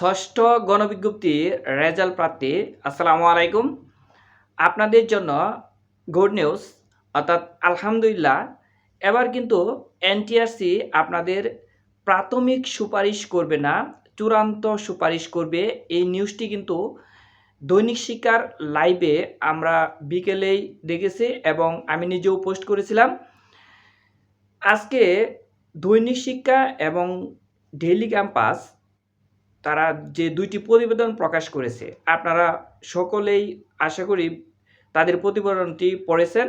ষষ্ঠ গণবিজ্ঞপ্তির রেজাল্ট প্রাপ্তি। আসসালামু আলাইকুম। আপনাদের জন্য গুড নিউজ, অর্থাৎ আলহামদুলিল্লাহ। এবার কিন্তু এনটিআরসি আপনাদের প্রাথমিক সুপারিশ করবে না, চূড়ান্ত সুপারিশ করবে। এই নিউজটি কিন্তু দৈনিক শিক্ষার লাইভে আমরা বিকেলেই দেখেছি এবং আমি নিজেও পোস্ট করেছিলাম। আজকে দৈনিক শিক্ষা এবং ডেইলি ক্যাম্পাস তারা যে দুইটি প্রতিবেদন প্রকাশ করেছে, আপনারা সকলেই আশা করি তাদের প্রতিবেদনটি পড়েছেন।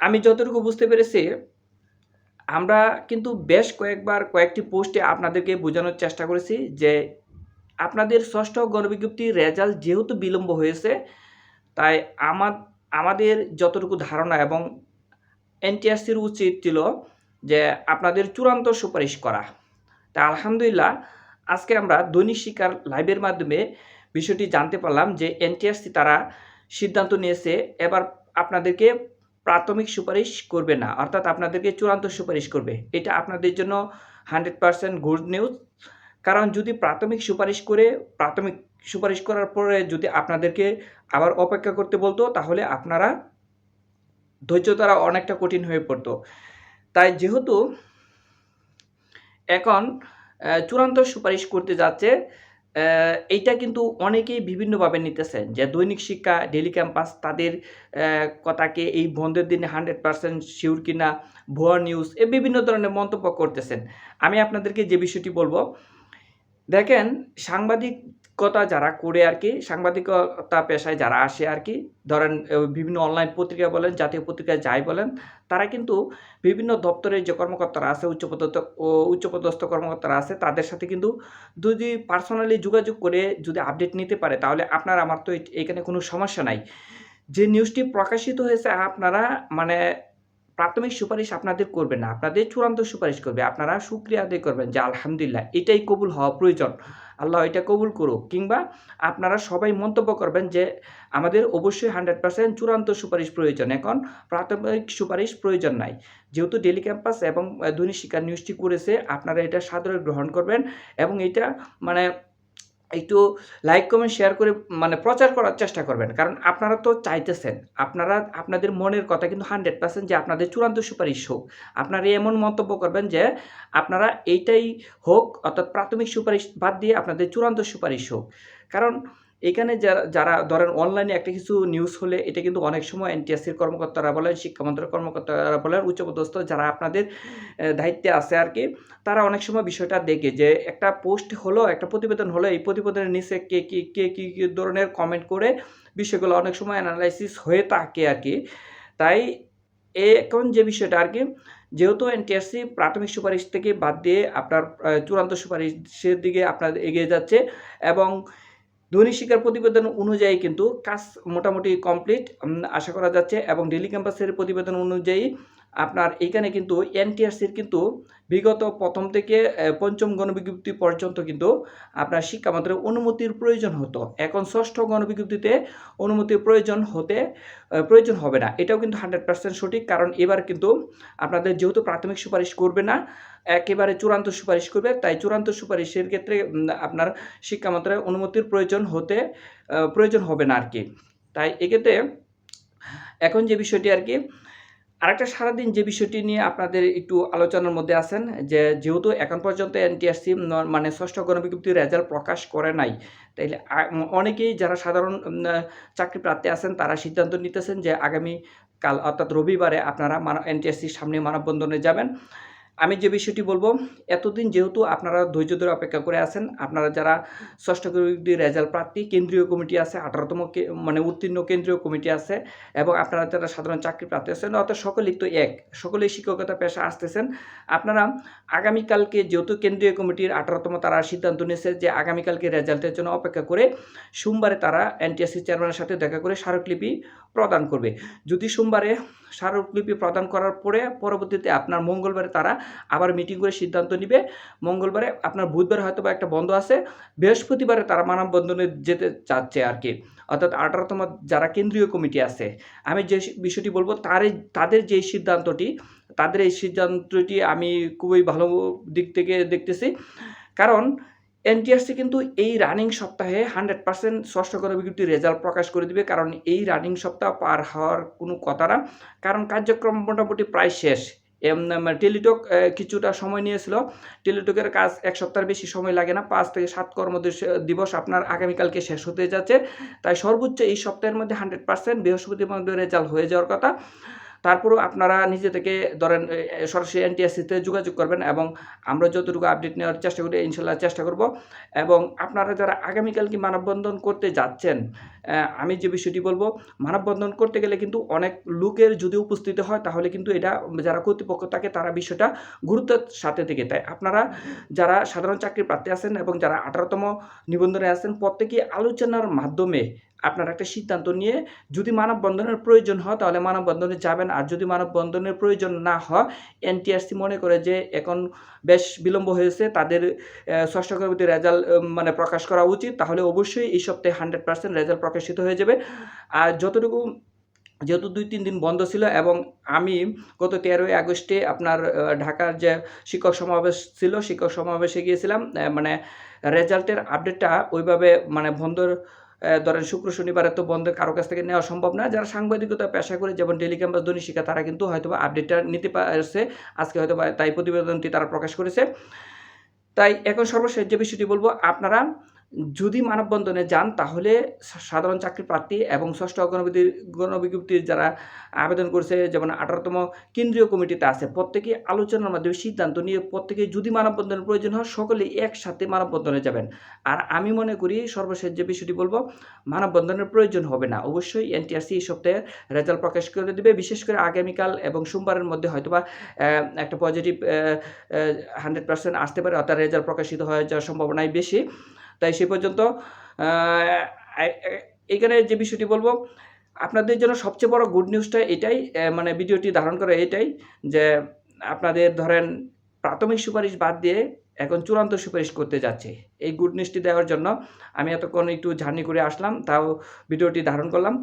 আমি যতটুকু বুঝতে পেরেছি, আমরা কিন্তু বেশ কয়েকবার কয়েকটি পোস্টে আপনাদেরকে বোঝানোর চেষ্টা করেছি যে আপনাদের ষষ্ঠ গণবিজ্ঞপ্তির রেজাল্ট যেহেতু বিলম্ব হয়েছে, তাই আমার, আমাদের যতটুকু ধারণা এবং এনটিআরসির উচিত ছিল যে আপনাদের চূড়ান্ত সুপারিশ করা। তা আলহামদুলিল্লাহ আজকে আমরা দৈনিক শিকার লাইভের মাধ্যমে বিষয়টি জানতে পারলাম যে এনটিআরসি তারা সিদ্ধান্ত নিয়েছে, এবার আপনাদেরকে প্রাথমিক সুপারিশ করবে না, অর্থাৎ আপনাদেরকে চূড়ান্ত সুপারিশ করবে। এটা আপনাদের জন্য হান্ড্রেড পারসেন্ট গুড নিউজ। কারণ যদি প্রাথমিক সুপারিশ করে, প্রাথমিক সুপারিশ করার পরে যদি আপনাদেরকে আবার অপেক্ষা করতে বলতো, তাহলে আপনারা ধৈর্য দ্বারা অনেকটা কঠিন হয়ে পড়তো। তাই যেহেতু এখন চূড়ান্ত সুপারিশ করতে যাচ্ছে এইটা কিন্তু অনেকেই বিভিন্নভাবে নিতেছেন যে দৈনিক শিক্ষা ডেলি ক্যাম্পাস তাদের কথাকে এই বন্ধের দিনে হান্ড্রেড পার্সেন্ট শিওর কিনা, ভুয়া নিউজ এ বিভিন্ন ধরনের মন্তব্য করতেছেন। আমি আপনাদেরকে যে বিষয়টি বলব, দেখেন সাংবাদিকতা যারা করে আর কি, সাংবাদিকতা পেশায় যারা আসে আর কি, ধরেন বিভিন্ন অনলাইন পত্রিকা বলেন, জাতীয় পত্রিকায় যাই বলেন, তারা কিন্তু বিভিন্ন দপ্তরের যে কর্মকর্তারা আছে, উচ্চপদস্থ উচ্চপদস্থ কর্মকর্তারা আছে, তাদের সাথে কিন্তু যদি পার্সোনালি যোগাযোগ করে যদি আপডেট নিতে পারে, তাহলে আপনার, আমার তো এখানে কোনো সমস্যা নাই। যে নিউজটি প্রকাশিত হয়েছে, আপনারা মানে প্রাথমিক সুপারিশ আপনাদের করবে না, আপনাদের চূড়ান্ত সুপারিশ করবে, আপনারা সুক্রিয়া আদায় করবেন যে আলহামদুলিল্লাহ এটাই কবুল হওয়া প্রয়োজন। আল্লাহ এটা কবুল করুক। কিংবা আপনারা সবাই মন্তব্য করবেন যে আমাদের অবশ্যই হান্ড্রেড পার্সেন্ট চূড়ান্ত সুপারিশ প্রয়োজন। এখন প্রাথমিক সুপারিশ প্রয়োজন নাই। যেহেতু ডেলি ক্যাম্পাস এবং দৈনিক শিক্ষা নিউজটি করেছে, আপনারা এটা সাদরে গ্রহণ করবেন এবং এটা মানে একটু লাইক কমেন্ট শেয়ার করে মানে প্রচার করার চেষ্টা করবেন। কারণ আপনারা তো চাইতেছেন, আপনারা, আপনাদের মনের কথা কিন্তু হান্ড্রেড পার্সেন্ট যে আপনাদের চূড়ান্ত সুপারিশ হোক। আপনারা এমন মন্তব্য করবেন যে আপনারা এইটাই হোক, অর্থাৎ প্রাথমিক সুপারিশ বাদ দিয়ে আপনাদের চূড়ান্ত সুপারিশ হোক। কারণ এখানে যারা যারা ধরেন অনলাইনে একটা কিছু নিউজ হলে এটা কিন্তু অনেক সময় এনটিএসসির কর্মকর্তারা বলেন, শিক্ষা মন্ত্রণালয়ের কর্মকর্তারা বলেন, উচ্চপদস্থ যারা আপনাদের দায়িত্বে আছে আর কি, তারা অনেক সময় বিষয়টা দেখে যে একটা পোস্ট হলো, একটা প্রতিবেদন হলো, এই প্রতিবেদনের নিচে কে, কি, কে, কী কী ধরনের কমেন্ট করে বিষয়গুলো অনেক সময় অ্যানালাইসিস হয়ে থাকে আর কি। তাই এখন যে বিষয়টা আর কি, যেহেতু এনটিআরসি প্রাথমিক সুপারিশ থেকে বাদ দিয়ে আপনার চূড়ান্ত সুপারিশের দিকে আপনার এগিয়ে যাচ্ছে এবং দৈনিক শিক্ষার প্রতিবেদন অনুযায়ী কিন্তু কাজ মোটামুটি কমপ্লিট আশা করা যাচ্ছে, এবং ডেলি ক্যাম্পাসের প্রতিবেদন অনুযায়ী আপনার এখানে কিন্তু এনটিআরসির কিন্তু বিগত প্রথম থেকে পঞ্চম গণবিজ্ঞপ্তি পর্যন্ত কিন্তু আপনার শিক্ষা মন্ত্রের অনুমতির প্রয়োজন হতো। এখন ষষ্ঠ গণবিজ্ঞপ্তিতে অনুমতির প্রয়োজন হতে প্রয়োজন হবে না। এটাও কিন্তু হান্ড্রেড পার্সেন্ট সঠিক, কারণ এবার কিন্তু আপনাদের যেহেতু প্রাথমিক সুপারিশ করবে না, একেবারে চূড়ান্ত সুপারিশ করবে, তাই চূড়ান্ত সুপারিশের ক্ষেত্রে আপনার শিক্ষা মন্ত্রণালয়ের অনুমতির প্রয়োজন হতে প্রয়োজন হবে না আর কি। তাই এক্ষেত্রে এখন যে বিষয়টি আর কি আরেকটা সারাদিন যে বিষয়টি নিয়ে আপনাদের একটু আলোচনার মধ্যে আছেন, যে যেহেতু এখন পর্যন্ত এনটিআরসি মানে ষষ্ঠ গণবিজ্ঞপ্তির রেজাল্ট প্রকাশ করে নাই, তাইলে অনেকেই যারা সাধারণ চাকরি প্রার্থী আছেন, তারা সিদ্ধান্ত নিতেছেন যে আগামী কাল অর্থাৎ রবিবারে আপনারা মানব এনটিএসসির সামনে মানববন্ধনে যাবেন। আমি যে বিষয়টি বলব, এতদিন যেহেতু আপনারা ধৈর্য ধরে অপেক্ষা করে আছেন, আপনারা যারা ষষ্ঠ রেজাল্ট প্রার্থী, কেন্দ্রীয় কমিটি আছে, আঠারোতম মানে উত্তীর্ণ কেন্দ্রীয় কমিটি আছে, এবং আপনারা যারা সাধারণ চাকরি প্রার্থী আছেন, অর্থাৎ সকলেই তো এক, সকলেই শিক্ষকতা পেশা আসতেছেন, আপনারা আগামীকালকে যেহেতু কেন্দ্রীয় কমিটির আঠারোতম তারা সিদ্ধান্ত নিয়েছে যে আগামীকালকে রেজাল্টের জন্য অপেক্ষা করে সোমবারে তারা এনটিএসসি চেয়ারম্যানের সাথে দেখা করে স্মারকলিপি প্রদান করবে। যদি সোমবারে স্মারকলিপি প্রদান করার পরে পরবর্তীতে আপনার মঙ্গলবারে তারা আবার মিটিং করে সিদ্ধান্ত নিবে। মঙ্গলবারে আপনার বুধবারে হয়তো বা একটা বন্ধ আছে। বৃহস্পতিবারে তারা মানববন্ধনে যেতে চাচ্ছে আর কি অর্থাৎ আঠারোতম যারা কেন্দ্রীয় কমিটি আছে, আমি যে বিষয়টি বলব, তার তাদের যে সিদ্ধান্তটি, তাদের এই সিদ্ধান্তটি আমি খুবই ভালো দিক থেকে দেখতেছি। কারণ এনটিআরসি কিন্তু এই রানিং সপ্তাহে হান্ড্রেড পার্সেন্ট ষষ্ঠ করে বিজ্ঞপ্তির রেজাল্ট প্রকাশ করে দিবে। কারণ এই রানিং সপ্তাহ পার হওয়ার কোনো কথা না। কারণ কার্যক্রম মোটামুটি প্রায় শেষ। টেলিটক কিছুটা সময় নিয়েছিল। টেলিটকের কাজ এক সপ্তাহের বেশি সময় লাগে না। পাঁচ থেকে সাত কর্ম দিবস আপনার আগামীকালকে শেষ হতে যাচ্ছে। তাই সর্বোচ্চ এই সপ্তাহের মধ্যে হান্ড্রেড পার্সেন্ট বৃহস্পতির মধ্যে রেজাল্ট হয়ে যাওয়ার কথা। তারপরেও আপনারা নিজে থেকে ধরেন সরাসরি এনটিএসসিতে যোগাযোগ করবেন এবং আমরা যতটুকু আপডেট নেওয়ার চেষ্টা করি, ইনশাল্লাহ চেষ্টা করব। এবং আপনারা যারা আগামীকাল কি মানববন্ধন করতে যাচ্ছেন আমি যে বিষয়টি বলব, মানববন্ধন করতে গেলে কিন্তু অনেক লোকের যদি উপস্থিত হয়, তাহলে কিন্তু এটা যারা কর্তৃপক্ষ থাকে, তারা বিষয়টা গুরুত্বের সাথে থেকে তাই আপনারা যারা সাধারণ চাকরির প্রার্থী আছেন এবং যারা আঠারোতম নিবন্ধনে আছেন, প্রত্যেকেই আলোচনার মাধ্যমে আপনারা একটা সিদ্ধান্ত নিয়ে যদি মানববন্ধনের প্রয়োজন হয়, তাহলে মানববন্ধনে যাবেন। আর যদি মানববন্ধনের প্রয়োজন না হয়, এনটিআরসি মনে করে যে এখন বেশ বিলম্ব হয়েছে, তাদের ষষ্ঠ কর্মীদের রেজাল্ট মানে প্রকাশ করা উচিত, তাহলে অবশ্যই এই সপ্তাহে হান্ড্রেড পার্সেন্ট রেজাল্ট প্রকাশিত হয়ে যাবে। আর যতটুকু, যেহেতু দুই তিন দিন বন্ধ ছিল এবং আমি গত তেরোই আগস্টে আপনার ঢাকার যে শিক্ষক সমাবেশ ছিল, শিক্ষক সমাবেশে গিয়েছিলাম মানে রেজাল্টের আপডেটটা ওইভাবে মানে বন্ধর ধরেন শুক্র, শনিবার তো বন্ধ, কারও কাছ থেকে নেওয়া সম্ভব না। যারা সাংবাদিকতা পেশা করে, যেমন ডেলি ক্যাম্পাস দৈনিক শিক্ষা, তারা কিন্তু হয়তো আপডেটটা নিতে পারছে। আজকে হয়তো তাই প্রতিবেদনটি তারা প্রকাশ করেছে। তাই এখন সর্বশেষ যে বিষয়টি বলব, আপনারা যদি মানববন্ধনে যান, তাহলে সাধারণ চাকরি প্রার্থী এবং ষষ্ঠ গণবিধির গণবিজ্ঞপ্তির যারা আবেদন করছে, যেমন আঠারোতম কেন্দ্রীয় কমিটিতে আছে, প্রত্যেকে আলোচনার মাধ্যমে সিদ্ধান্ত নিয়ে প্রত্যেকে যদি মানববন্ধনের প্রয়োজন হয়, সকলে একসাথে মানববন্ধনে যাবেন। আর আমি মনে করি সর্বশেষ যে বিষয়টি বলব, মানববন্ধনের প্রয়োজন হবে না। অবশ্যই এনটিআরসি এই সপ্তাহে রেজাল্ট প্রকাশ করে দেবে, বিশেষ করে আগামীকাল এবং সোমবারের মধ্যে হয়তোবা একটা পজিটিভ হান্ড্রেড পার্সেন্ট আসতে পারে, অর্থাৎ রেজাল্ট প্রকাশিত হয়ে যাওয়ার সম্ভাবনাই বেশি। তাই সে পর্যন্ত এখানে যে বিষয়টি বলব, আপনাদের জন্য সবচেয়ে বড় গুড নিউজটা এটাই মানে ভিডিওটি ধারণ করে এটাই যে আপনাদের ধরেন প্রাথমিক সুপারিশ বাদ দিয়ে এখন চূড়ান্ত সুপারিশ করতে যাচ্ছে। এই গুড নিউজটি দেওয়ার জন্য আমি এতক্ষণ একটু জার্নি করে আসলাম, তাও ভিডিওটি ধারণ করলাম।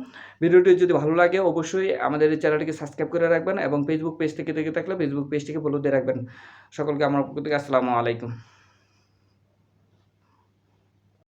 ভিডিওটি যদি ভালো লাগে অবশ্যই আমাদের এই চ্যানেলটিকে সাবস্ক্রাইব করে রাখবেন এবং ফেসবুক পেজ থেকে দেখে থাকলে ফেসবুক পেজটিকে ফলো দিয়ে রাখবেন। সকলকে আমার পক্ষ থেকে আসসালামু আলাইকুম।